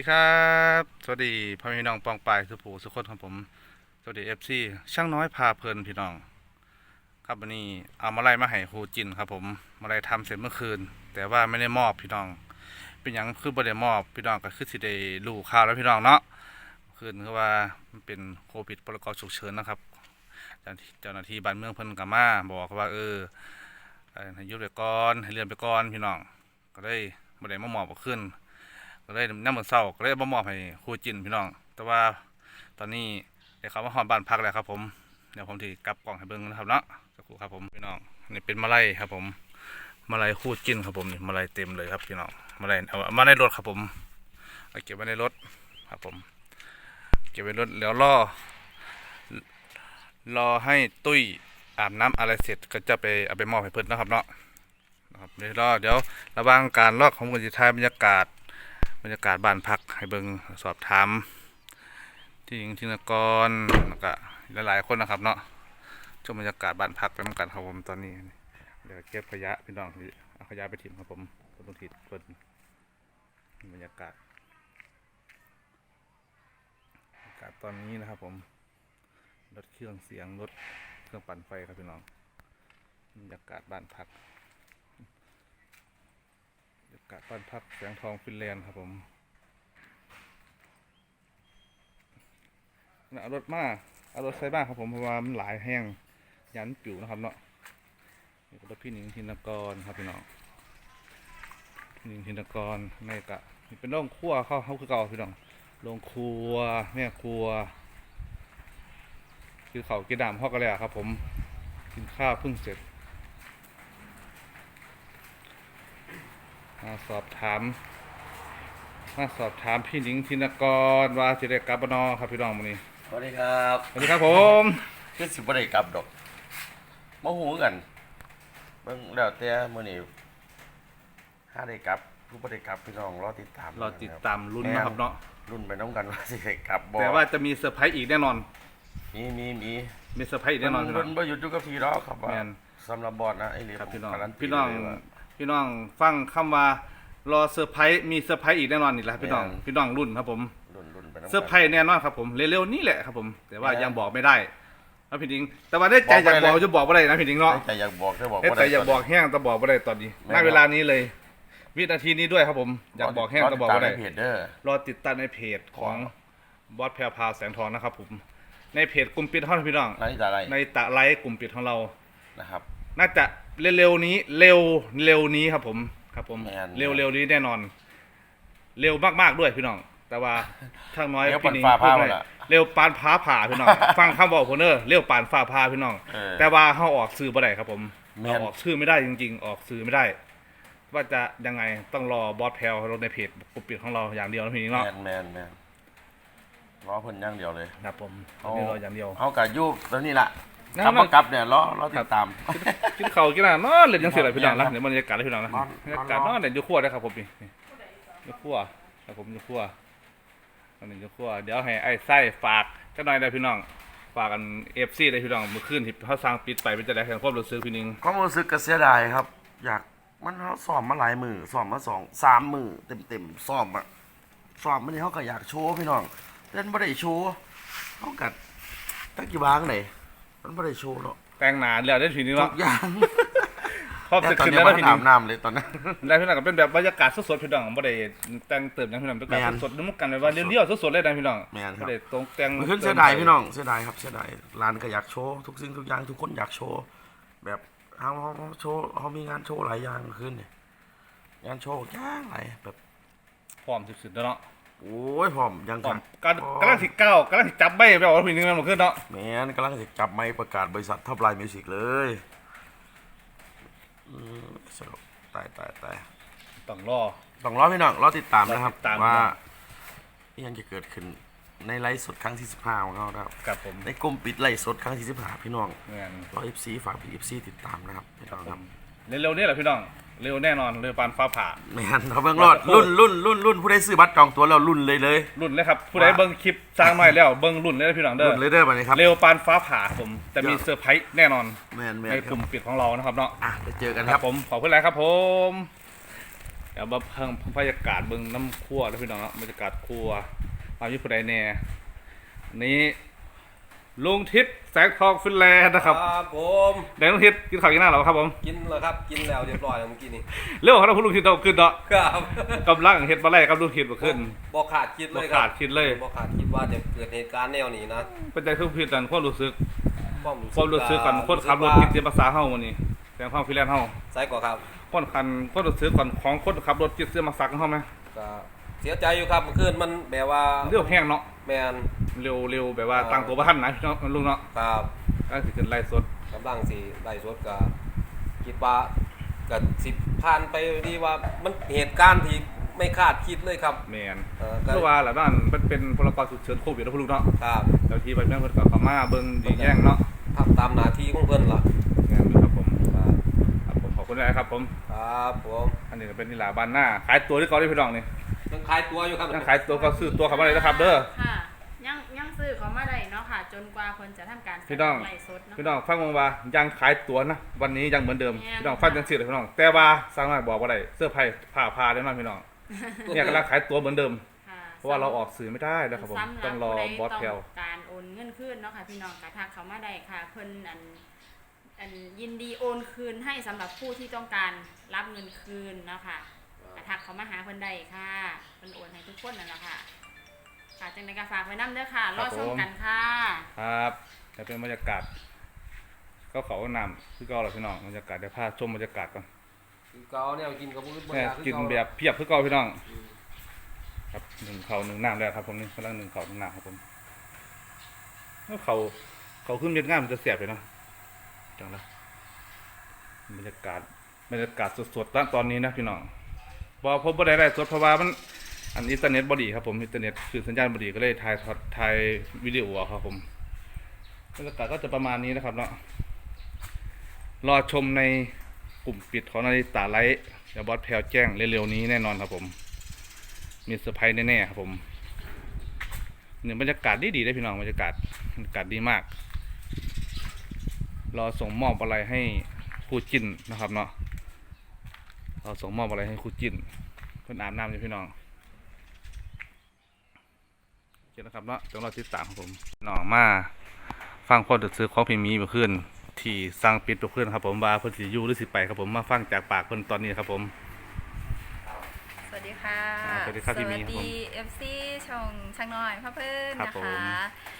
ดีครับ สวัสดีพ่อแม่พี่น้องปองปายสุภูสุขคนของผม สวัสดีเอฟซีช่างน้อยพาเพลินพี่น้อง ครับวันนี้เอามาไล่มาให้ครูจินครับ ผมมาไล่ทำเสร็จเมื่อคืน แต่ว่าไม่ได้มอบพี่น้อง เป็นอย่างคือบ่ได้มอบพี่น้องก็คือสิได้รู้ข่าวแล้วพี่น้องเนาะคืนคือว่ามันเป็นโควิดพรกฉุกเฉินนะครับเจ้าหน้าที่บ้านเมืองเพิ่นก็มาบอกว่าเออเออให้ยุดไปก่อนให้เลื่อนไปก่อนพี่น้องก็เลยบ่ได้มามอบเมื่อคืน ก็เลยน้ำมือเศร้าก็เลยมามอบให้ครูจินพี่น้อง แต่ว่าตอนนี้เดี๋ยวเขามาหอมบ้านพักแล้วครับ ผมเดี๋ยวผมที่กลับกล่องให้เบิ่งนะครับเนาะสักครู่ครับผมพี่น้องนี่เป็นมะไลครับ ผมมะไลครูจิ้นครับผมนี่มะไลเต็มเลยครับพี่น้องมะไลเอาเอามาในรถครับผมเอาเก็บไว้ในรถครับผม เก็บไว้รถแล้วรอรอให้ตุ้ยอาบน้ำอะไรเสร็จก็จะไปเอาไปมอบให้เพิ่อนนะครับเนาะนะครับเดี๋ยวรอเดี๋ยวระหว่างการลอกของกันจะถ่ายบรรยากาศ บรรยากาศบ้านพักให้เบิงสอบถามที่หญิงทินกรแล้วก็หลายๆคนนะครับเนาะชมบรรยากาศบ้านพักไปเหมือนกันครับผมตอนนี้ เดี๋ยวเก็บขยะพี่น้องเอาขยะไปทิ้งครับผมคนต้องถิดเพิ่นบรรยากาศบรรยากาศตอนนี้นะครับผมรถเครื่องเสียงรถเครื่องปั่นไฟครับพี่น้องบรรยากาศบ้านพัก กาศบ้านพักแสงทองฟินแลนด์ครับผมนะเอารถมาเอารถใส่บ้านครับผมเพราะว่ามันหลายแห้งยันปิวนะครับเนาะนี่ก็รถพี่หนิงธินกรครับพี่น้องพี่หนิงธินกรในกะนี่เป็นโรงครัวเข้าเขาคือเก่าพี่น้องโรงครัวแม่ครัว คือเขากินดามพ่อกันเลยครับผมกินข้าวเพิ่งเสร็จ มาสอบถาม มาสอบถามพี่หนิงธินกรว่าสิได้กลับบ่นอครับพี่น้องมื้อนี้สวัสดีครับสวัสดีครับผมคือสิบ่ได้กลับดอกมาหูกันเบิ่งแล้วแต่มื้อนี้ถ้าได้กลับผู้บ่ได้กลับพี่น้องรอติดตามเราติดตามลุ้นนะครับเนาะรุ่นไปน้องกันว่าสิได้กลับบ่แต่ว่าจะมีเซอร์ไพรส์อีกแน่นอน มีมีมีมีเซอร์ไพรส์อีกแน่นอนพี่น้รุ่องนบ่หยุดอยู่กับพี่ดอกครับว่าแม่น สำหรับบอดนะไอ้เหลียครับผมพี่น้องการัตีพี่น้องเลยว่า พี่น้องฟังคำว่ารอเซอร์ไพรส์มีเซอร์ไพรส์อีกแน่นอนนี่แหละครับพี่น้องแม่นพี่น้องรุ่นครับผมรุ่นรุ่นไปน้องเซอร์ไพรส์แน่นอนครับผมเร็วๆนี้แหละครับผม แต่ว่าแม่นยังบอกไม่ได้นะพี่หนิงแต่ว่าได้ใจอยากบอกจะบอกว่าได้นะพี่หนิงเนาะ แต่อยากบอกได้บอกเอ๊ะว่าแต่ได้อย่าบอกแห้งแต่บอกว่าได้ตอนนี้แม่ณนเวลานี้เลย วินาทีนี้ด้วยครับผม อยากบอกแห้งแต่บอกรว่าติได้ตมในเพจเด้อ รอติดตามในเพจของบอสแพรวพราวแสงทองนะครับผม ในเพจกลุ่มปิดห้องพี่น้อง นาฬิกาอะไรในตะไลฟ์กลุ่มปิดของเรา นะครับ น่าจะ เร็วๆนี้ เร็วเร็วนี้ครับผมครับผมแม่น เร็วเร็วนี้แน่นอน เร็วมากๆด้วยพี่น้อง แต่ว่าทางน้อยเร็วพี่นิงปานฟ้าพูดผ่าไว้หมดอะเร็วปานฟ้าผ่าพี่น้อง ฟังคำบอกผมเนอเร็วปานฟ้าผ่าพี่น้อง เออแต่ว่าเขาออกสื่อบ่ได้ครับผมแม่น เอาออกชื่อไม่ได้จริง ๆ ออกสื่อไม่ได้ ว่าจะยังไงต้องรอบอสแพลวลงในเพจกลุ่มปิดของเราอย่างเดียวนะพี่นิงแมเนาะนแมนแมนรอเพิ่นอย่างเดียวเลย ครับผมตอเอานนี้รออย่างเดียว เอากับยูบแล้วนี่ล่ะ นั่นกลับน่ะมากลับเนี่ยรอรอติดตาม กินข้าวกินอะไรเนาะเล่นยังเสียเลยพี่น้องนะเดี๋ยวบรรยากาศเลยพี่น้องนะนอน บรรยากาศนอนเนาะเดี๋ยวอยูขั้วนะครับผมนี่นี่อยูขั้วครับผมอยูขั้วอันนี้อยูขั้วเดี๋ยวให้ไอ้ไส้ฝากกันหน่อยนะพี่น้องฝากกันเอฟซีเลยพี่น้องเมื่อคืนที่เขาสร้างปิดไปเป็นจะได้แข่งความรู้สึกพี่นิงความรู้สึกก็เสียดายครับ อยากมันเขาซ้อมมาหลายมือซ้อมมาสองสามมือเต็มเต็มๆซ้อมอะซ้อมมันนี่เขาก็อยากโชว์พี่น้องเล่นไม่ได้โชว์เขากัดตั้งกี่บางไหน มันไม่ได้โชว์หรอกแต่งหนาแล้วได้พี่นิงทุเนาะกอย่างความแต่สึกตอนขึ้นนี้แล้วมันนะพี่นิอางบน้ำเลยตอนนั้นได้พี่น้องก็เป็นแบบบรรยากาศสดๆพี่น้องไม่ได้แต่งเติมหยังพี่น้องบรรยากาศแม่นสดๆนุ่มกันแบบว่าเรียวๆสดๆเลยนะพี่น้องแม่นครับไม่ได้ตรงแต่งมันขึ้นเสียดายพี่น้องเสียดายครับเสียดายร้านก็อยากโชว์ทุกสิ่งทุกอย่างทุกคนอยากโชว์แบบเขาเขาเขาโชว์เขามีงานโชว์หลายอย่างขึ้นเนี่ยงานโชว์ย่างหลายแบบพร้อมสุดๆแล้วเนาะ โอ้ยพร้อมยังพร้อกัมนการกำลังสิเก้ากำลังสิจับใบแบบว่าพี่นิงมันมาขึ้นเนาะแมนกำลังจะจับไม้ประกาศบริษัทท็อปไลน์มิวสิกเลยอืมสรุปตายตายตายต้องรอต้องรอพี่น้องรอติดตามนะครับรอติดตามว่าครับยังจะเกิดขึ้นในไลฟ์สดครั้งที่สิบห้าของเรานะครับกับผมในกลุ่มปิดไลฟ์สดครั้งที่สิบห้าพี่น้องเงินรอเอฟซีฝากพี่เอฟซีติดตามนะครับพี่น้องครับ เร็วๆนี่แหละพี่น้อง เร็วแน่นอนเร็วปานฟ้าผ่า แมนเขาเบิ่งรอดรุ่นรุ่นรุ่นรุ่นผู้ได้ซื้อบัตรจองตั๋วแล้วรุ่นเลยเลย รุ่นเลยครับ ผู้ใดเบิ้งคลิปสร้างน้อยแล้วเบิ้งรุ่นเลยนะพี่น้องเด้อรุ่นเลยเด้อมาเลยครับ เร็วปานฟ้าผ่าผมจะมีเซอร์ไพรส์แน่นอนแมนแมนในคกรับลุ่มปิดของเรานะครับเนาะ อะไปเจอกันคครัรับบผมขอบคุณหลายครับผมดี๋ยวมาเพิ่งบรรยากาศเบิ่งน้ำคั่วแล้วพี่น้องเนาะบรรยากาศครัวมาอยู่ผู้ใดแน่อันนี้ ลุงทิศแสงทองฟินแลนด์นะครับครับผมแดงลุงทิศกินข้าวกินน้ำหรอครับผมกินแล้วครับกินแล้วเรียบร้อยแล้วเมื่อกี้นี่เรื่องของเราคุณลุงทิศเราขึ้นเนาะครับกำลังเฮ็ดมาไล่กับลุงทิศมาขึ้นบอกขาดคิดเลยคบ่รับขาดคิดเลยบอกขาดคิดว่าจะเกิดเหตุการณ์แนวนี้นะเป็นใจคือผิดกันความรู้สึกความรู้ความรู้สึกกันคนขับรถติดเสียภาษาเฮาวันนี้แสงทองฟินแลนด์เฮาใส่กว่าครับคนคันคนรู้สึกก่อนของคนขับรถติดเสียมาสักเฮาไหมก็ เสียใจอยู่ครับเมื่อคืนมันแบบว่าเร็วแห้งเนาะแมน เร็วเร็วแบบว่าตั้งตัวบ่ทันนะพี่น้องลุงเนาะครับก็สิขึ้นไล่สดกำลังสิไล่สดก็คิดว่าก็สิผ่านไปดีว่ามันเหตุการณ์ที่ไม่คาดคิดเลยครับแมนเออก็เพราะว่าหลังนั้นมันเป็นพลกรฉุกเฉินโควิดแล้วพวกลูกเนาะครับแล้วทีไปแม่นเพิ่นก็เข้ามาเบิ่งดีแย่งเนาะทำตามหน้าที่ของเพิ่นล่ะแม่นอยู่ครับผมครับครับผมขอบคุณนะครับผม ครับผม อันนี้ก็เป็นนิลาบานหน้าขายตัวที่เขาได้พี่น้องนี่ ยังขายตัวอยู่ครับยังขายตัวก็ซื้อตัวเขามาเลยนะครับ เด้อ ค่ะยังยังซื้อเขามาได้เนาะค่ะ จนกว่าคนจะทำการพี่น้อง ไล่สดเนาะ พี่น้องฟังมาว่ายังขายตัวนะวันนี้ยังเหมือนเดิมแม่น พี่น้องฟังจังซี่เลยพี่น้อง แต่ว่าสร้างมาบอกว่าได้เสื้อผ้าผ้าพาได้มั้ยพี่น้องเนี่ยกำลังขายตัวเหมือนเดิม ค่ะเพราะว่าเราออกสื่อไม่ได้นะครับผม สำหต้องรอผู้ใดบอสแถวต้องการโอนเงินคืนเนาะค่ะพี่น้องกระทักเขามาได้ค่ะ เพิ่นอันอันยินดีโอนคืนให้สำหรับผู้ที่ต้องการรับเงินคืนเนาะค่ะ กระทักเขามาหาเพิ่นได้ค่ะเพิ่นโอนให้ทุกคนนั่นแหละค่ะ ค่ะจังไดก็ฝากไว้นํเด้อค่ะ รอชมกันค่ะครับแต่เป็นบรรยากาศก็เขานำคือก็เราพี่น้องบรรยากาศเดี๋ยวพาชมบรรยากาศก่อนคือเกาเนี่ยกินกับบุรุษบเนี่ยริกินแบบเพียบคือเก่าพี่น้อง ครับหนึ่งเขาหนึ่งน้ำแล้วครับผมนี่กำลังหนึ่งเขาหนึ่งน้ำครับผมแล้วเขาเขาขึ้นเม็ดง่ายมันจะเสียบเลยเนาะจังละบรรยากาศบรรยากาศสดๆตอนตอนนี้นะพี่น้อง บอพบบ่ได้ได้สดเพราะว่ามันอันอินเทอร์เน็ตบอดีครับผมอินเทอร์เน็ตคือสัญญาณบอดีก็เลยถ่ายทอดถ่ายวิดีโอครับผมบรรยากาศก็จะประมาณนี้นะครับเนาะรอชมในกลุ่มปิดของนาฬิตาไลท์เดี๋ยวบอสแพลวแจ้งเร็วๆนี้แน่นอนครับผม มีเซอร์ไพรส์แน่ๆครับผมเนี่ยบรรยากาศดีดีๆเลยพี่น้องบรรยากาศบรรยากาศดีมาก รอส่งมอบอะไรให้คู่จิ้นนะครับเนาะ รอส่งมอบอะไรให้คู่จิ้นเพื่อนอาบน้ำอยู่พี่น้องโอเคนะครับเนาะจังเราติดตามครับผมน้องมาฟังคนดึกซื้อของพิมีเมื่อคืนที่สั่งปิดเมื่อคืนครับผมว่าเพิ่นสิอยู่หรือสิไปครับผมมาฟังจากปากเพิ่นตอนนี้ครับผม สวัสดีค่ะอ่าสวัสดีครับพี่หมีครับผมสวัสดี FC ช่องช่างน้อยพ่อเพื่อนครับนะผมคะเ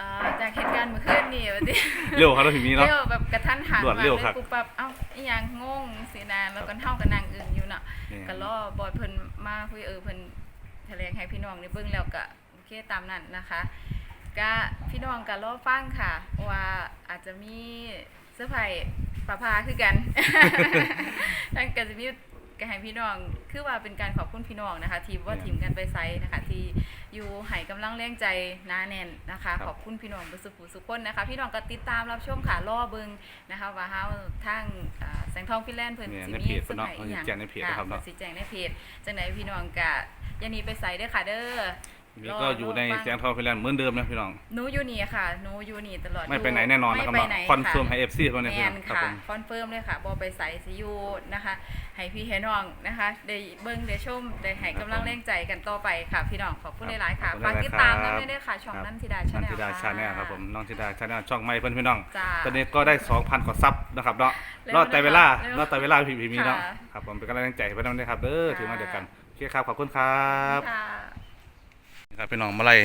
อ่อจากเหตุการณ์เมื่อคืนนี่วันนี้เร็วครับเราพิมีเนาะ เร็วแบบกระทันหันรวดเร็วครับลยปุ๊บปั๊บเอ้าอีหยังงงสีนานแล้วก็เท่ากับนางอื่นอยู่เนาะนี่ ก็รอบอยเพิ่นมาคุยเออเพิ่นแถลงให้พี่น้องได้เบิ่งแล้วก็โอเคตามนั้นนะคะก็พี่น้องก็รอฟังค่ะ ว่าอาจจะมีเสื้อร์ไผ่ปะพาคือกัน นั่นก็จะมี ก็ให้พี่น้องคือว่าเป็นการขอบคุณพี่น้องนะคะ ทีมว่าทีมกันไปไซส์นะคะ ที่อยู่ให้กำลังแรงใจหนาแน่นนะคะครับขอบคุณพี่น้องบุสุขุสุขคนนะคะ พี่น้องก็ติดตามรับชมค่ะรอเบิงนะคะว่าเฮาทางอ่าแสงทองฟินแลนด์เพิ่นเนี่ยสิในมีเพจเพิ่เสื้นอเนาะผ้าอีหยังเอาสิแจ้งในเพจนะครับเนาะพิ่สิแจ้งในเพจจังไหนพี่น้องก็อย่าหนีไปใส่เด้อค่ะเด้อ นี่ก็อยู่ในแสงทองฟินแลนด์เหมือนเดิมนะพี่น้อง หนูอยู่นี่ค่ะหนูอยู่นี่ตลอดไม่ไปไหนแน่นอนนะครับไม่เนาะไปไหนคอนเฟิร์มค่ะให้เอฟซีเขาเนี่ยแมพี่น้นองครับค่ะผมคอนเฟิร์มเลยค่ะบอไปใส่ซียูนะคะให้พี่ให้น้องนะคะได้เบิ้งได้ชมได้ให้กำลังแรงใจกันต่อไปค่ะพี่น้องขอบคุณหลายๆค่ะขอบคุณฝากหลายๆติดตามครักันบด้วยค่ะช่องครับนันทิดาชานันแนลทิดาค่ะชาแนลครับผมน้องทิดาชาแนลช่องไม่เพื่อนพี่น้องจ้าตอนนี้ก็ได้2,000กว่าซับนะครับเนาะเร็วรอดแต่เวลาเร็วรอดแต่เวลาพี่พี่มีเนาะค่ะครับผมเป็นกำลังใจให้เพื่อนด้วยครับเด้อค่ะถือมาเดียวกันโอเคครับขอบคุณครับ ค่ะนี่ครับพี่น้องมาไล่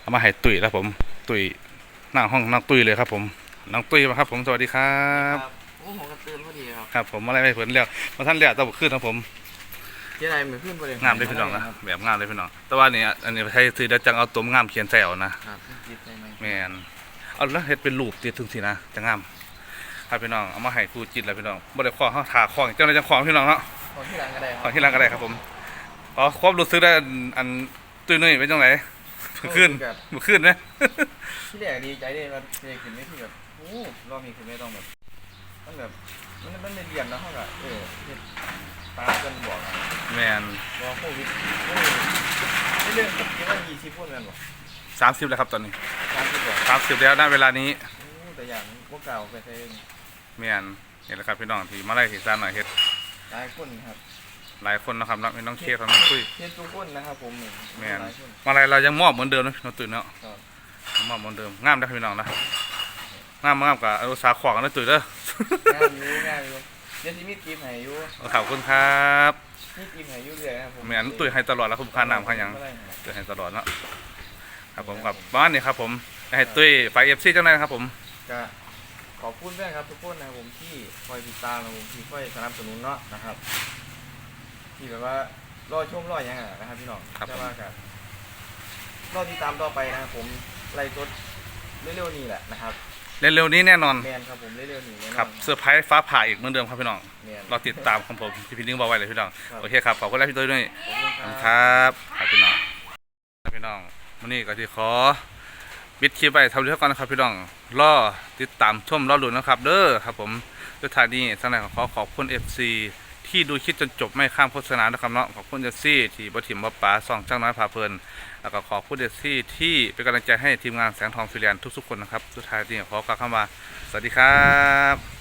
เอามาให้ตุ๋ยแล้วผมตุ๋ยหน้าห้องน้องตุ๋ยเลยครับ ผมน้องตุ๋ยมาครับ ผมสวัสดีครับโอ้ผมก็ตื่นพอดีครับครับผมมาไล่ไปเพื่อนแล้วมาท่านแล้วตะบุขึ้นครับผมเจ๊ไรเหมือนขึ้นพอดีงามเลยพี่น้องนะแบบงามเลยพี่น้องแต่ว่านี่อันนี้ใช้ซื้อแล้วจังเอาตัวงามเขียนใส่เอานะครับจิตใจไหมแมนเอาแล้วเฮ็ดเป็นรูปติดถึงสินะจะงามครับพี่น้องเอามาให้ครูจิตแล้วพี่น้องบ่ได้ขอเฮาถาของเจ้าหน้าที่ของพี่น้องเนาะขอที่ร้านก็ได้คขรัอบที่ร้านก็ได้ครับผมขอความรู้สึกได้อันอัน ตุ้ยนุ้ยเป็นจังไดเมื่อคืนแบบเมื่อคืนนะ ที่แรกดีใจเลยว่าเด็กขึ้นไม่ที่แบบโอ้รอบนี้คือไม่ต้องแบบต้องแบบมันมันเป็นเรียนแล้วเขาแบบเออเฮ็ดตามกันบอกอะแมนว่าโควิดโอ้ยไม่เรื่องคิดว่ายี่สิบพูดกันบอก30แล้วครับตอนนี้ตามที่บอก30แล้วณเวลานี้โอ้แต่อย่างพวกเก่าไปเองแมนนี่แหละครับพี่น้องที่มาไล่เหตุการณ์หน่อยเฮ็ดหลายคนครับ หลายคนนะครับเนาะมีน้องเคสน้องคุยเฮ็ดทุกคนนะครับผมนี่แม่นหลายคนมาอะไรเรายังมอบเหมือนเดิมนะน้องตุ๋ยเนาะครับยังมอบเหมือนเดิมงามได้อพี่น้องนะงามบ่งามกับอุตสาห์ขวางนะตุ๋ยเด้องานอยู่งานอยู่เดี๋ยวสิมีกิฟต์ให้อยู่ขอบคุณครับมีกิฟต์ให้อยู่เรื่อยนะครับผมแม่นตุ๋ยให้ตลอดแล้วคุณค่าน้ำค่าหยังบ่ได้ให้ตุ๋ยให้ตลอดเนาะครับผมกับบ้านนี่ครับผมให้ตุ้ยไปเอฟซีจังได้นะครับผมก็ขอบคุณแม่ครับทุกคนนะครับผมที่คอยติดตามนะครับผมที่คอยสนับสนุนเนาะนะครับ ที่แบบว่ารอชมรออย่างอะนะครับพี่น้องแต่ว่าก็รอติดตามต่อไปนะครับผมไล่สดเร็วๆนี้แหละนะครับเร็วๆนี้แน่นอนแมนครับผมเร็วๆนี้แน่นอนครับเซอร์ไพรส์ฟ้าผ่าอีกเหมือนเดิมครับพี่น้องแมน เราติดตามของผมที่พี่นิ้งบอกไว้เลยพี่น้องครับ โอเคครับขอบคุณแล้วพี่ตุ้ยด้วย ขอบคุณขอบคุณคครับรับครับพี่น้องครับพี่น้องวันนี้ก็ที่ขอปิดคลิปไปเท่านี้ก่อนนะครับพี่น้องรอติดตามชมรอลุ้นนะครับ เด้อครับผมด้วยทางนี้สักหน่อยขอขอบคุณ FC ที่ดูคลิปจนจบไม่ข้ามโฆษณานะครับเนาะขอบคุณเดซี่ที่บทิมบป๋าส่องจ้างน้อยพาเพลินแล้วก็ขอบคุณเดซี่ที่เป็นกำลังใจให้ทีมงานแสงทองฟิเลียนทุกๆคนนะครับสุดท้ายนี่ขอกล่าวคำว่าสวัสดีครับ